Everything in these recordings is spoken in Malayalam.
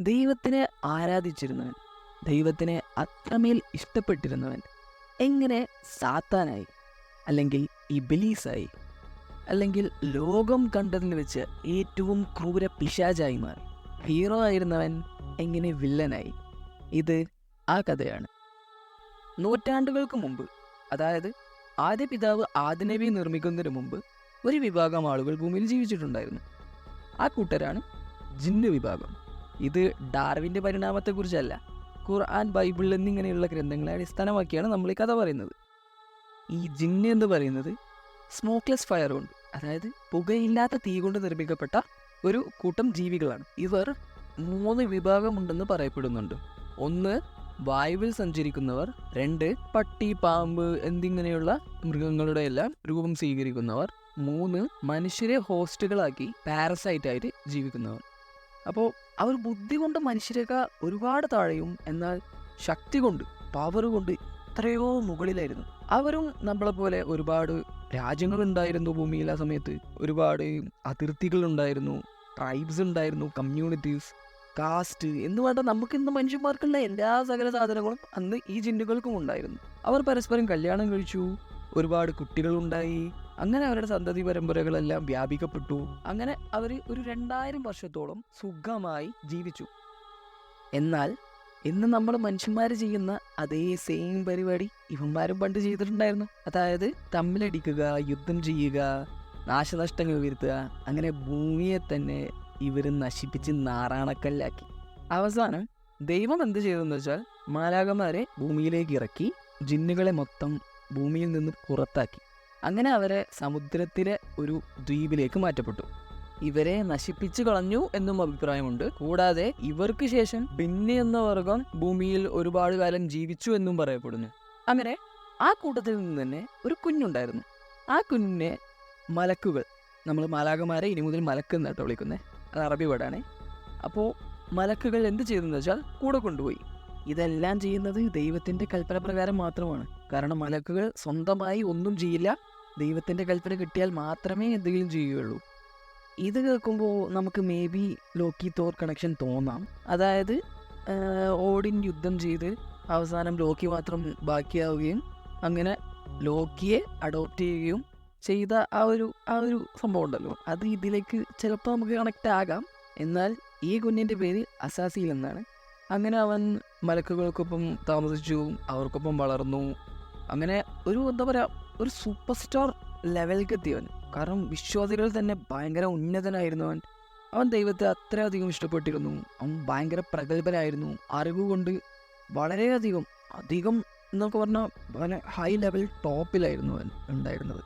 ദൈവത്തിനെ ആരാധിച്ചിരുന്നവൻ ദൈവത്തിനെ അത്രമേൽ ഇഷ്ടപ്പെട്ടിരുന്നവൻ എങ്ങനെ സാത്താനായി അല്ലെങ്കിൽ ഇബിലീസായി അല്ലെങ്കിൽ ലോകം കണ്ടതിൽ വെച്ച് ഏറ്റവും ക്രൂര പിശാചായി മാറി. ഹീറോ ആയിരുന്നവൻ എങ്ങനെ വില്ലനായി? ഇത് ആ കഥയാണ്. നൂറ്റാണ്ടുകൾക്ക് മുമ്പ് അതായത് ആദ്യ പിതാവ് ആദിനബി നിർമ്മിക്കുന്നതിന് മുമ്പ് ഒരു വിഭാഗം ആളുകൾ ഭൂമിയിൽ ജീവിച്ചിട്ടുണ്ടായിരുന്നു. ആ കൂട്ടരാണ് ജിന്ന് വിഭാഗം. ഇത് ഡാർവിന്റെ പരിണാമത്തെക്കുറിച്ചല്ല. ഖുർആൻ ബൈബിൾ എന്നിങ്ങനെയുള്ള ഗ്രന്ഥങ്ങളെ അടിസ്ഥാനമാക്കിയാണ് നമ്മൾ ഈ കഥ പറയുന്നത്. ഈ ജിന്ന് എന്ന് പറയുന്നത് സ്മോക്ക്ലെസ് ഫയർ കൊണ്ട് അതായത് പുകയില്ലാത്ത തീ കൊണ്ട് നിർമ്മിക്കപ്പെട്ട ഒരു കൂട്ടം ജീവികളാണ്. ഇവർ മൂന്ന് വിഭാഗമുണ്ടെന്ന് പറയപ്പെടുന്നുണ്ട്. ഒന്ന് വായുവിൽ സഞ്ചരിക്കുന്നവർ. രണ്ട് പട്ടി പാമ്പ് എന്നിങ്ങനെയുള്ള മൃഗങ്ങളുടെ എല്ലാം രൂപം സ്വീകരിക്കുന്നവർ. മൂന്ന് മനുഷ്യരെ ഹോസ്റ്റുകളാക്കി പാരസൈറ്റായിട്ട് ജീവിക്കുന്നവർ. അപ്പോൾ അവർ ബുദ്ധി കൊണ്ട് മനുഷ്യരേക്കാൾ ഒരുപാട് താഴെയും എന്നാൽ ശക്തി കൊണ്ട് പവർ കൊണ്ട് എത്രയോ മുകളിലായിരുന്നു. അവരും നമ്മളെ പോലെ ഒരുപാട് രാജ്യങ്ങളുണ്ടായിരുന്നു ഭൂമിയിൽ ആ സമയത്ത്. ഒരുപാട് അതിർത്തികൾ ഉണ്ടായിരുന്നു ട്രൈബ്സ് ഉണ്ടായിരുന്നു കമ്മ്യൂണിറ്റീസ് കാസ്റ്റ് എന്ന് വേണ്ട നമുക്ക് ഇന്ന് മനുഷ്യന്മാർക്കുള്ള എല്ലാ സകല സാധനങ്ങളും അന്ന് ഈ ജിന്നുകൾക്കും ഉണ്ടായിരുന്നു. അവർ പരസ്പരം കല്യാണം കഴിച്ചു ഒരുപാട് കുട്ടികളുണ്ടായി അങ്ങനെ അവരുടെ സന്തതി പരമ്പരകളെല്ലാം വ്യാപിക്കപ്പെട്ടു. അങ്ങനെ അവർ ഒരു രണ്ടായിരം വർഷത്തോളം സുഖമായി ജീവിച്ചു. എന്നാൽ ഇന്ന് നമ്മൾ മനുഷ്യന്മാർ ചെയ്യുന്ന അതേ സെയിം പരിപാടി ഇവന്മാരും പണ്ട് ചെയ്തിട്ടുണ്ടായിരുന്നു. അതായത് തമ്മിലടിക്കുക യുദ്ധം ചെയ്യുക നാശനഷ്ടങ്ങൾ വരുത്തുക അങ്ങനെ ഭൂമിയെ തന്നെ ഇവർ നശിപ്പിച്ച് നാറാണക്കല്ലാക്കി. അവസാനം ദൈവം എന്ത് ചെയ്തെന്ന് വെച്ചാൽ മാലാകന്മാരെ ഭൂമിയിലേക്ക് ഇറക്കി ജിന്നുകളെ മൊത്തം ഭൂമിയിൽ നിന്ന് പുറത്താക്കി. അങ്ങനെ അവരെ സമുദ്രത്തിലെ ഒരു ദ്വീപിലേക്ക് മാറ്റപ്പെട്ടു. ഇവരെ നശിപ്പിച്ചു കളഞ്ഞു എന്നും അഭിപ്രായമുണ്ട്. കൂടാതെ ഇവർക്ക് ശേഷം ബിന്നി എന്ന വർഗം ഭൂമിയിൽ ഒരുപാട് കാലം ജീവിച്ചു എന്നും പറയപ്പെടുന്നു. അങ്ങനെ ആ കൂട്ടത്തിൽ നിന്ന് തന്നെ ഒരു കുഞ്ഞുണ്ടായിരുന്നു. ആ കുഞ്ഞിനെ മലക്കുകൾ നമ്മൾ മാലാകമാരെ ഇനി മുതൽ മലക്ക് എന്നാട്ടോ വിളിക്കുന്നത് അത് അറബി വേർഡാണ്. അപ്പോൾ മലക്കുകൾ എന്ത് ചെയ്തെന്ന് വെച്ചാൽ കൂടെ കൊണ്ടുപോയി. ഇതെല്ലാം ചെയ്യുന്നത് ദൈവത്തിന്റെ കൽപ്പന പ്രകാരം മാത്രമാണ്. കാരണം മലക്കുകൾ സ്വന്തമായി ഒന്നും ചെയ്യില്ല. ദൈവത്തിന്റെ കൽപ്പന കിട്ടിയാൽ മാത്രമേ എന്തെങ്കിലും ചെയ്യുകയുള്ളൂ. ഇത് കേൾക്കുമ്പോൾ നമുക്ക് maybe Loki Thor connection തോന്നാം. അതായത് ഓടിൻ യുദ്ധം ചെയ്ത് അവസാനം ലോക്കി മാത്രം ബാക്കിയാവുകയും അങ്ങനെ ലോക്കിയെ അഡോപ്റ്റ് ചെയ്യുകയും ചെയ്ത ആ ഒരു ആ ഒരു സംഭവം ഉണ്ടല്ലോ. അത് ഇതിലേക്ക് ചിലപ്പോൾ നമുക്ക് കണക്റ്റ് ആകാം. എന്നാൽ ഈ കുഞ്ഞിന്റെ പേര് അസാസിയിൽ എന്നാണ്. അങ്ങനെ അവൻ മലക്കുകൾക്കൊപ്പം താമസിച്ചു അവർക്കൊപ്പം വളർന്നു. അങ്ങനെ ഒരു എന്താ പറയുക ഒരു സൂപ്പർ സ്റ്റാർ ലെവലിലേക്ക് എത്തിയവൻ കാരണം വിശ്വാസികൾ തന്നെ ഭയങ്കര ഉന്നതനായിരുന്നു അവൻ. അവൻ ദൈവത്തെ അത്രയധികം ഇഷ്ടപ്പെട്ടിരുന്നു. അവൻ ഭയങ്കര പ്രഗത്ഭനായിരുന്നു. അറിവ് കൊണ്ട് വളരെയധികം അധികം എന്നൊക്കെ പറഞ്ഞാൽ വളരെ ഹൈ ലെവൽ ടോപ്പിലായിരുന്നു അവൻ ഉണ്ടായിരുന്നത്.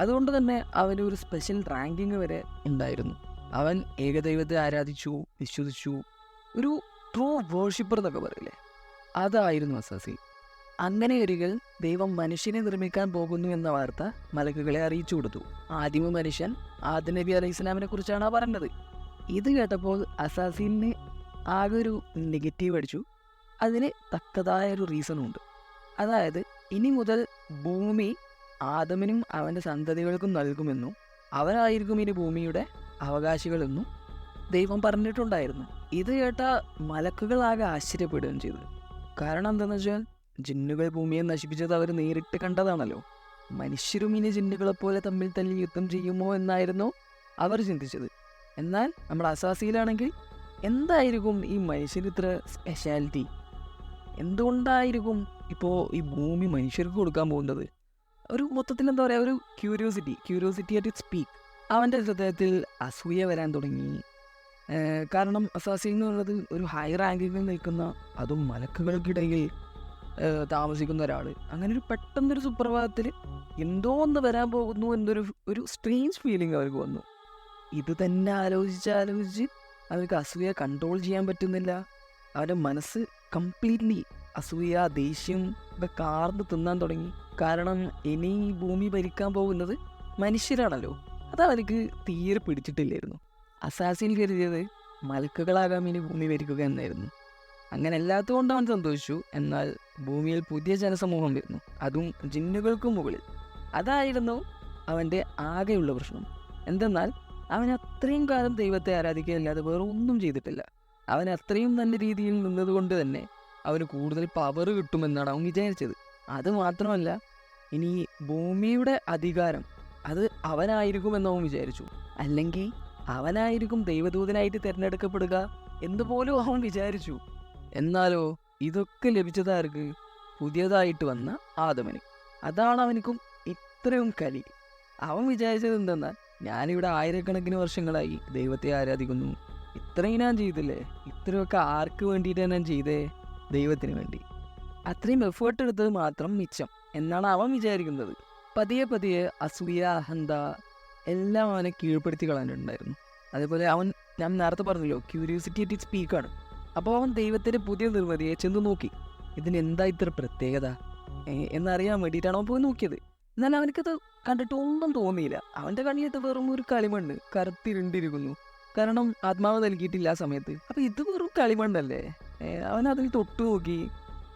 അതുകൊണ്ട് തന്നെ അവന് ഒരു സ്പെഷ്യൽ റാങ്കിങ് വരെ ഉണ്ടായിരുന്നു. അവൻ ഏകദൈവത്തെ ആരാധിച്ചു വിശ്വസിച്ചു. ഒരു ട്രൂ വേർഷിപ്പർ എന്നൊക്കെ പറയില്ലേ? അതായിരുന്നു അസാസി. അങ്ങനെ ഒരിക്കൽ ദൈവം മനുഷ്യനെ നിർമ്മിക്കാൻ പോകുന്നു എന്ന വാർത്ത മലക്കുകളെ അറിയിച്ചു കൊടുത്തു. ആദിമ മനുഷ്യൻ ആദ്യ നബി അലൈഹി ഇസ്ലാമിനെ കുറിച്ചാണ് പറഞ്ഞത്. ഇത് കേട്ടപ്പോൾ അസാസിന് ആകെ ഒരു നെഗറ്റീവ് അടിച്ചു. അതിന് തക്കതായ ഒരു റീസണും ഉണ്ട്. അതായത് ഇനി മുതൽ ഭൂമി ആദമിനും അവന്റെ സന്തതികൾക്കും നൽകുമെന്നും അവരായിരിക്കും ഇനി ഭൂമിയുടെ അവകാശികളെന്നും ദൈവം പറഞ്ഞിട്ടുണ്ടായിരുന്നു. ഇത് കേട്ട മലക്കുകളാകെ ആശ്ചര്യപ്പെടുകയും ചെയ്തു. കാരണം എന്താണെന്ന് വെച്ചാൽ ജിന്നുകൾ ഭൂമിയെ നശിപ്പിച്ചത് അവർ നേരിട്ട് കണ്ടതാണല്ലോ. മനുഷ്യരും ഇനി ജിന്നുകളെ പോലെ തമ്മിൽ തല്ലി യുദ്ധം ചെയ്യുമോ എന്നായിരുന്നു അവർ ചിന്തിച്ചത്. എന്നാൽ നമ്മൾ അസാസിയിലാണെങ്കിൽ എന്തായിരിക്കും ഈ മനുഷ്യന് ഇത്ര സ്പെഷ്യാലിറ്റി എന്തുകൊണ്ടായിരിക്കും ഇപ്പോൾ ഈ ഭൂമി മനുഷ്യർക്ക് കൊടുക്കാൻ പോകുന്നത്? ഒരു മൊത്തത്തിൽ എന്താ പറയുക ഒരു ക്യൂരിയോസിറ്റി ക്യൂരിയോസിറ്റി ആയിട്ട് സ്പീക്ക് അവന്റെ ഹൃദയത്തിൽ അസൂയ വരാൻ തുടങ്ങി. കാരണം അസാസി എന്ന് പറയുന്നത് ഒരു ഹൈ റാങ്കിൽ നിൽക്കുന്ന അതും മലക്കുകൾക്കിടയിൽ താമസിക്കുന്ന ഒരാൾ അങ്ങനെ ഒരു പെട്ടെന്നൊരു സുപ്രഭാതത്തിൽ എന്തോ ഒന്ന് വരാൻ പോകുന്നു എന്നൊരു ഒരു സ്ട്രേഞ്ച് ഫീലിംഗ് അവർക്ക് വന്നു. ഇത് തന്നെ ആലോചിച്ച് ആലോചിച്ച് അവർക്ക് അസൂയ കൺട്രോൾ ചെയ്യാൻ പറ്റുന്നില്ല. അവരുടെ മനസ്സ് കംപ്ലീറ്റ്ലി അസൂയ ദേഷ്യം ഇതൊക്കെ കാർന്ന് തിന്നാൻ തുടങ്ങി. കാരണം ഇനി ഭൂമി ഭരിക്കാൻ പോകുന്നത് മനുഷ്യരാണല്ലോ. അത് അവർക്ക് തീരെ പിടിച്ചിട്ടില്ലായിരുന്നു. അസാസിൻ കരുതിയത് മലക്കുകളാകാൻ ഇനി ഭൂമി ഭരിക്കുക എന്നായിരുന്നു. അങ്ങനെ എല്ലാത്തുകൊണ്ട് അവൻ സന്തോഷിച്ചു. എന്നാൽ ഭൂമിയിൽ പുതിയ ജനസമൂഹം വരുന്നു. അതും ജിന്നുകൾക്കും മുകളിൽ. അതായിരുന്നു അവന്റെ ആകെയുള്ള പ്രശ്നം. എന്തെന്നാൽ അവൻ അത്രയും കാലം ദൈവത്തെ ആരാധിക്കുകയല്ലാതെ വേറെ ഒന്നും ചെയ്തിട്ടില്ല. അവൻ അത്രയും നല്ല രീതിയിൽ നിന്നതുകൊണ്ട് തന്നെ അവന് കൂടുതൽ പവർ കിട്ടുമെന്നാണ് അവൻ വിചാരിച്ചത്. അത് മാത്രമല്ല ഇനി ഭൂമിയുടെ അധികാരം അത് അവനായിരിക്കുമെന്ന് അവൻ വിചാരിച്ചു. അല്ലെങ്കിൽ അവനായിരിക്കും ദൈവദൂതനായിട്ട് തിരഞ്ഞെടുക്കപ്പെടുക എന്ന് പോലും അവൻ വിചാരിച്ചു. എന്നാലോ ഇതൊക്കെ ലഭിച്ചതാർക്ക് പുതിയതായിട്ട് വന്ന ആദമന്. അതാണ് അവനിക്കും ഇത്രയും കലി. അവൻ വിചാരിച്ചത് എന്തെന്നാൽ ഞാനിവിടെ ആയിരക്കണക്കിന് വർഷങ്ങളായി ദൈവത്തെ ആരാധിക്കുന്നു. ഇത്രയും ഞാൻ ചെയ്തില്ലേ? ഇത്രയൊക്കെ ആർക്ക് വേണ്ടിയിട്ടാണ് ഞാൻ ചെയ്തേ? ദൈവത്തിന് വേണ്ടി. അത്രയും എഫേർട്ട് എടുത്തത് മാത്രം മിച്ചം എന്നാണ് അവൻ വിചാരിക്കുന്നത്. പതിയെ പതിയെ അസൂയ അഹന്ത എല്ലാം അവനെ കീഴ്പ്പെടുത്തി കളഞ്ഞിട്ടുണ്ടായിരുന്നു. അതേപോലെ അവൻ ഞാൻ നേരത്തെ പറഞ്ഞല്ലോ ക്യൂരിയോസിറ്റി അറ്റ് സ്പീക്കാണ് അപ്പോൾ അവൻ ദൈവത്തിന്റെ പുതിയ നിർമ്മിതിയെ ചെന്ന് നോക്കി. ഇതിന് എന്താ ഇത്ര പ്രത്യേകത? എന്നറിയാൻ വേണ്ടിയിട്ടാണ് അവൻ പോയി നോക്കിയത്. എന്നാൽ അവനക്കത് കണ്ടിട്ട് ഒന്നും തോന്നിയില്ല. അവന്റെ കണ്ണിലത്ത് വെറും ഒരു കളിമണ്ണ് കറുത്തിരുണ്ടിരിക്കുന്നു. കാരണം ആത്മാവ് നൽകിയിട്ടില്ല ആ സമയത്ത്. അപ്പം ഇത് വെറും കളിമണ്ണല്ലേ? അവൻ അതിൽ തൊട്ടു നോക്കി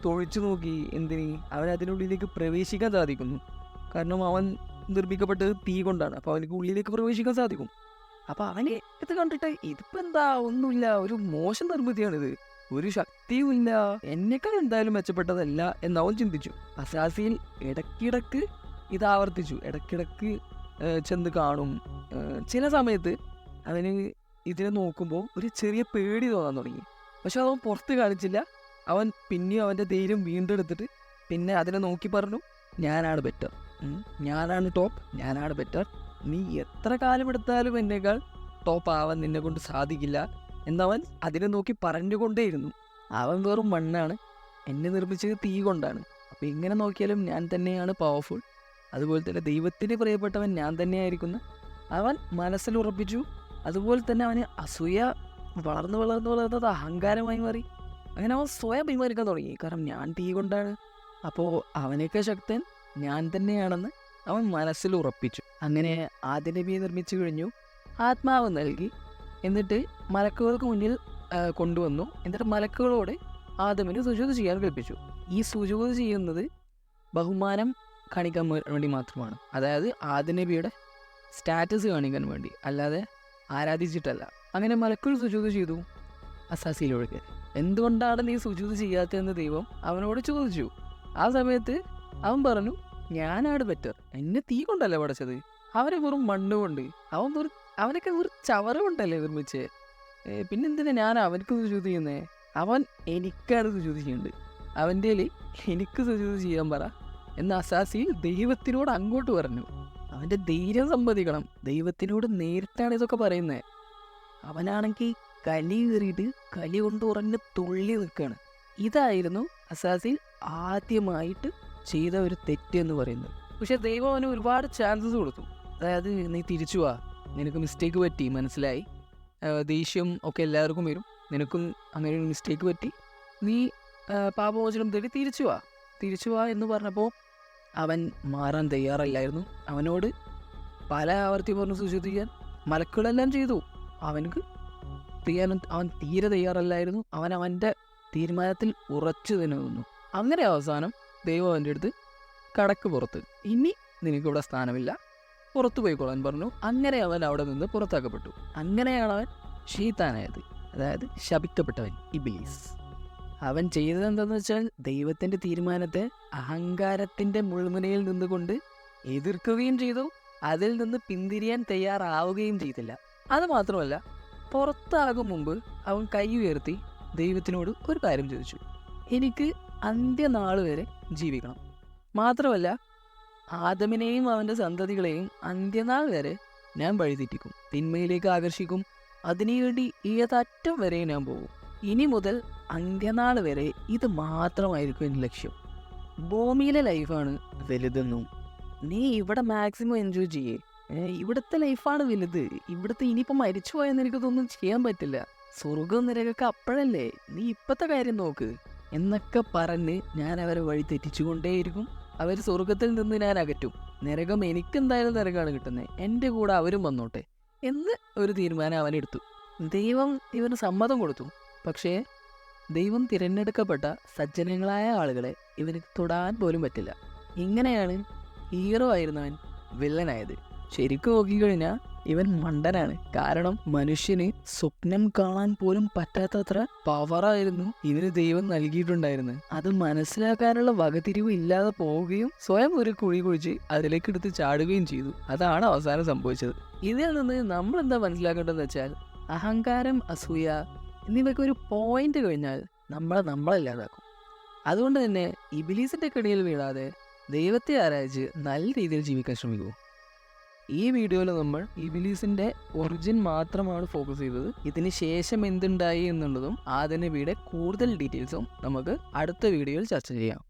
തൊഴിച്ചു നോക്കി എന്തിന് അവൻ അതിനുള്ളിലേക്ക് പ്രവേശിക്കാൻ സാധിക്കുന്നു. കാരണം അവൻ നിർമ്മിക്കപ്പെട്ടത് തീ കൊണ്ടാണ്. അപ്പോൾ അവനക്ക് ഉള്ളിലേക്ക് പ്രവേശിക്കാൻ സാധിക്കും. അപ്പോൾ അവന് ഇത് കണ്ടിട്ട് ഇതിപ്പോൾ എന്താ? ഒന്നുമില്ല. ഒരു മോശം നിർമ്മിതിയാണിത്. ഒരു ശക്തിയും ഇല്ല. എന്നെക്കാൾ എന്തായാലും മെച്ചപ്പെട്ടതല്ല എന്നവൻ അവൻ ചിന്തിച്ചു. അസാസിയിൽ ഇടക്കിടക്ക് ഇത് ആവർത്തിച്ചു. ഇടയ്ക്കിടക്ക് ചെന്ന് കാണും. ചില സമയത്ത് അവന് ഇതിനെ നോക്കുമ്പോൾ ഒരു ചെറിയ പേടി തോന്നാൻ തുടങ്ങി. പക്ഷെ അവൻ പുറത്ത് കാണിച്ചില്ല. അവൻ പിന്നെയും അവന്റെ ധൈര്യം വീണ്ടെടുത്തിട്ട് പിന്നെ അതിനെ നോക്കി പറഞ്ഞു ഞാനാണ് ബെറ്റർ ഞാനാണ് ടോപ്പ് ഞാനാണ് ബെറ്റർ നീ എത്ര കാലം എടുത്താലും എന്നേക്കാൾ ടോപ്പ് ആവാൻ നിന്നെ കൊണ്ട് സാധിക്കില്ല എന്നവൻ അതിനെ നോക്കി പറഞ്ഞുകൊണ്ടേയിരുന്നു. അവൻ വെറും മണ്ണാണ് എന്നെ നിർമ്മിച്ചത് തീ കൊണ്ടാണ്. അപ്പോൾ ഇങ്ങനെ നോക്കിയാലും ഞാൻ തന്നെയാണ് പവർഫുൾ അതുപോലെ തന്നെ ദൈവത്തിന് പ്രിയപ്പെട്ടവൻ ഞാൻ തന്നെയായിരിക്കുന്നു. അവൻ മനസ്സിൽ ഉറപ്പിച്ചു. അതുപോലെ തന്നെ അവന് അസൂയ വളർന്നു വളർന്നു വളർന്നത് അഹങ്കാരമായി മാറി. അങ്ങനെ അവൻ സ്വയം അഭിമാനിക്കാൻ തുടങ്ങി. കാരണം ഞാൻ തീ കൊണ്ടാണ്. അപ്പോൾ അവനൊക്കെ ശക്തൻ ഞാൻ തന്നെയാണെന്ന് അവൻ മനസ്സിൽ ഉറപ്പിച്ചു. അങ്ങനെ ആദ്യ നബിയെ നിർമ്മിച്ചു കഴിഞ്ഞു. ആത്മാവ് നൽകി. എന്നിട്ട് മലക്കുകൾക്ക് മുന്നിൽ കൊണ്ടുവന്നു. എന്നിട്ട് മലക്കുകളോട് ആദമിന് സുജൂത് ചെയ്യാൻ കൽപ്പിച്ചു. ഈ സുജൂത് ചെയ്യുന്നത് ബഹുമാനം കാണിക്കാൻ വേണ്ടി മാത്രമാണ്. അതായത് ആദ്യ നബിയുടെ സ്റ്റാറ്റസ് കാണിക്കാൻ വേണ്ടി. അല്ലാതെ ആരാധിച്ചിട്ടല്ല. അങ്ങനെ മലക്കുകൾ സുജൂത് ചെയ്തു. അസാസിയിലൊഴുകെ. എന്തുകൊണ്ടാണ് നീ സുജൂത് ചെയ്യാത്തതെന്ന് ദൈവം അവനോട് ചോദിച്ചു. ആ സമയത്ത് അവൻ പറഞ്ഞു ഞാനാണ് ബെറ്റർ എന്നെ തീ കൊണ്ടല്ലേ പടച്ചത്? അവനെ വെറും മണ്ണ് കൊണ്ട് അവൻ വെറും അവനൊക്കെ വെറും ചവറ് കൊണ്ടല്ലേ നിർമ്മിച്ചേ പിന്നെന്തിനാ ഞാൻ അവനക്ക് സുചൂതി ചെയ്യുന്നേ? അവൻ എനിക്കാണ് സുചൂതി ചെയ്യേണ്ടത് അവന്റെ എനിക്ക് സുചൂതി ചെയ്യാൻ പറ. എന്ന അസാസി ദൈവത്തിനോട് അങ്ങോട്ട് പറഞ്ഞു. അവന്റെ ധൈര്യം സമ്മതിക്കണം. ദൈവത്തിനോട് നേരിട്ടാണ് ഇതൊക്കെ പറയുന്നത് അവനാണെങ്കിൽ കലി കയറിയിട്ട് കലി കൊണ്ട് ഉറഞ്ഞ് തുള്ളി നിൽക്കുകയാണ് ഇതായിരുന്നു അസാസിൽ ആദ്യമായിട്ട് ചെയ്ത ഒരു തെറ്റ് എന്ന് പറയുന്നത്. പക്ഷെ ദൈവം അവന് ഒരുപാട് ചാൻസസ് കൊടുത്തു. അതായത് നീ തിരിച്ചു വാ. നിനക്ക് മിസ്റ്റേക്ക് പറ്റി മനസ്സിലായി. ദേഷ്യം ഒക്കെ എല്ലാവർക്കും വരും. നിനക്കും അങ്ങനെ ഒരു മിസ്റ്റേക്ക് പറ്റി. നീ പാപമോചനം തേടി തിരിച്ചു വാ. തിരിച്ചു വാ എന്ന് പറഞ്ഞപ്പോൾ അവൻ മാറാൻ തയ്യാറല്ലായിരുന്നു. അവനോട് പല ആവർത്തി പറഞ്ഞു സൂചിപ്പിക്കാൻ മലക്കുകളെല്ലാം ചെയ്തു. അവനക്ക് ചെയ്യാനും അവൻ തീരെ തയ്യാറല്ലായിരുന്നു. അവൻ അവന്റെ തീരുമാനത്തിൽ ഉറച്ചു തന്നെ നിന്നു. അങ്ങനെ അവസാനം ദൈവം അവന്റെ അടുത്ത് കടക്ക് പുറത്ത്. ഇനി നിനക്കിവിടെ സ്ഥാനമില്ല. പുറത്തു പോയിക്കോളാൻ പറഞ്ഞു. അങ്ങനെ അവൻ അവിടെ നിന്ന് പുറത്താക്കപ്പെട്ടു. അങ്ങനെയാണ് അവൻ ഷീത്താനായത് അതായത് ശപിക്കപ്പെട്ടവൻ ഇബിലീസ്. അവൻ ചെയ്തത് എന്താണെന്ന് വെച്ചാൽ ദൈവത്തിന്റെ തീരുമാനത്തെ അഹങ്കാരത്തിന്റെ മുൾമുനയിൽ നിന്നുകൊണ്ട് എതിർക്കുകയും ചെയ്തു. അതിൽ നിന്ന് പിന്തിരിയാൻ തയ്യാറാവുകയും ചെയ്തില്ല. അത് മാത്രമല്ല പുറത്താകും മുമ്പ് അവൻ കൈ ഉയർത്തി ദൈവത്തിനോട് ഒരു കാര്യം ചോദിച്ചു. എനിക്ക് അന്ത്യനാൾ വരെ ജീവിക്കണം. മാത്രമല്ല ആദമിനെയും അവന്റെ സന്തതികളെയും അന്ത്യനാൾ വരെ ഞാൻ വഴിതെറ്റിക്കും. തിന്മയിലേക്ക് ആകർഷിക്കും. അതിനുവേണ്ടി ഏതറ്റം വരെ ഞാൻ പോകും. ഇനി മുതൽ അന്ത്യനാൾ വരെ ഇത് മാത്രമായിരിക്കും എന്റെ ലക്ഷ്യം. ഭൂമിയിലെ ലൈഫാണ് വലുതെന്നും നീ ഇവിടെ മാക്സിമം എൻജോയ് ചെയ്യേ. ഇവിടുത്തെ ലൈഫാണ് വലുത്. ഇവിടുത്തെ ഇനിയിപ്പോൾ മരിച്ചു പോയെന്ന് എനിക്കതൊന്നും ചെയ്യാൻ പറ്റില്ല. സ്വർഗം നിരകൊക്കെ അപ്പോഴല്ലേ? നീ ഇപ്പോഴത്തെ കാര്യം നോക്ക്. എന്നൊക്കെ പറഞ്ഞ് ഞാൻ അവരെ വഴി തെറ്റിച്ചുകൊണ്ടേയിരിക്കും. അവർ സ്വർഗത്തിൽ നിന്ന് ഞാൻ അകറ്റും. നരകം എനിക്കെന്തായാലും നരകമാണ് കിട്ടുന്നത് എന്റെ കൂടെ അവരും വന്നോട്ടെ എന്ന് ഒരു തീരുമാനം അവനെടുത്തു ദൈവം ഇവന് സമ്മതം കൊടുത്തു. പക്ഷേ ദൈവം തിരഞ്ഞെടുക്കപ്പെട്ട സജ്ജനങ്ങളായ ആളുകളെ ഇവന് തൊടാൻ പോലും പറ്റില്ല. ഇങ്ങനെയാണ് ഹീറോ ആയിരുന്നവൻ വില്ലനായത്. ശരിക്കും നോക്കിക്കഴിഞ്ഞാൽ ഇവൻ മണ്ടനാണ്. കാരണം മനുഷ്യന് സ്വപ്നം കാണാൻ പോലും പറ്റാത്തത്ര പവറായിരുന്നു ഇവന് ദൈവം നൽകിയിട്ടുണ്ടായിരുന്നത്. അത് മനസ്സിലാക്കാനുള്ള വകതിരിവ് ഇല്ലാതെ പോവുകയും സ്വയം ഒരു കുഴി കുഴിച്ച് അതിലേക്ക് എടുത്ത് ചാടുകയും ചെയ്തു. അതാണ് അവസാനം സംഭവിച്ചത്. ഇതിൽ നിന്ന് നമ്മൾ എന്താ മനസ്സിലാക്കേണ്ടതെന്ന് വെച്ചാൽ അഹങ്കാരം അസൂയ എന്നിവയ്ക്ക് ഒരു പോയിന്റ് കഴിഞ്ഞാൽ നമ്മളെ നമ്മളില്ലാതാക്കും അതുകൊണ്ട് തന്നെ ഇബിലീസിന്റെ കെണിയിൽ വീഴാതെ ദൈവത്തെ ആരായിച്ച് നല്ല രീതിയിൽ ജീവിക്കാൻ ശ്രമിക്കൂ. ഈ വീഡിയോയിൽ നമ്മൾ ഇബിലീസിന്റെ ഒറിജിൻ മാത്രമാണ് ഫോക്കസ് ചെയ്തത്. ഇതിന് ശേഷം എന്തുണ്ടായി എന്നുള്ളതും ആദ്യ നബിയുടെ കൂടുതൽ ഡീറ്റെയിൽസും നമുക്ക് അടുത്ത വീഡിയോയിൽ ചർച്ച ചെയ്യാം.